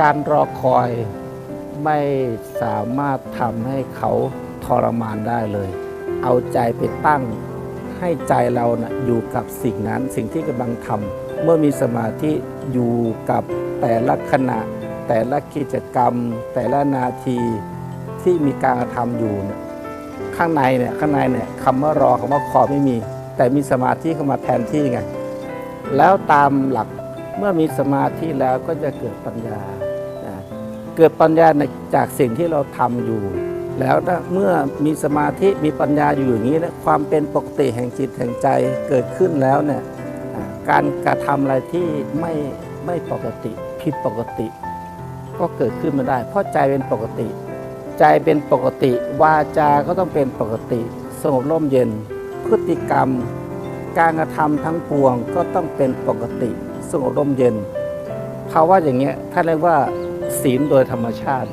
การรอคอยไม่สามารถทำให้เขาทรมานได้เลย เอาใจไปตั้งให้ใจเรานะ่ะอยู่กับสิ่งนั้นสิ่งที่กำลังทำเมื่อมีสมาธิอยู่กับแต่ละขณะ แต่ละกิจกรรม แต่ละนาทีที่มีการทำอยู่เนี่ยข้างในเนี่ยข้างในเนี่ยคำว่ารอคำว่าคอยไม่มี แต่มีสมาธิเข้ามาแทนที่ไงแล้วตามหลักเมื่อมีสมาธิแล้วก็จะเกิดปัญญา เกิดปัญญาจากสิ่งที่เราทำอยู่ แล้วเมื่อมีสมาธิมีปัญญาอยู่อย่างนี้นะความเป็นปกติแห่งจิตแห่งใจเกิดขึ้นแล้วเนี่ยการกระทำอะไรที่ไม่ไม่ปกติผิดปกติ ก็เกิดขึ้นมาได้ เพราะใจเป็นปกติ ใจเป็นปกติ วาจาก็ต้องเป็นปกติ สงบร่มเย็น พฤติกรรม การกระทำทั้งปวงก็ต้องเป็นปกติ สงบร่มเย็นภาวะอย่างเงี้ยท่านเรียกว่า ศีลโดยธรรมชาติ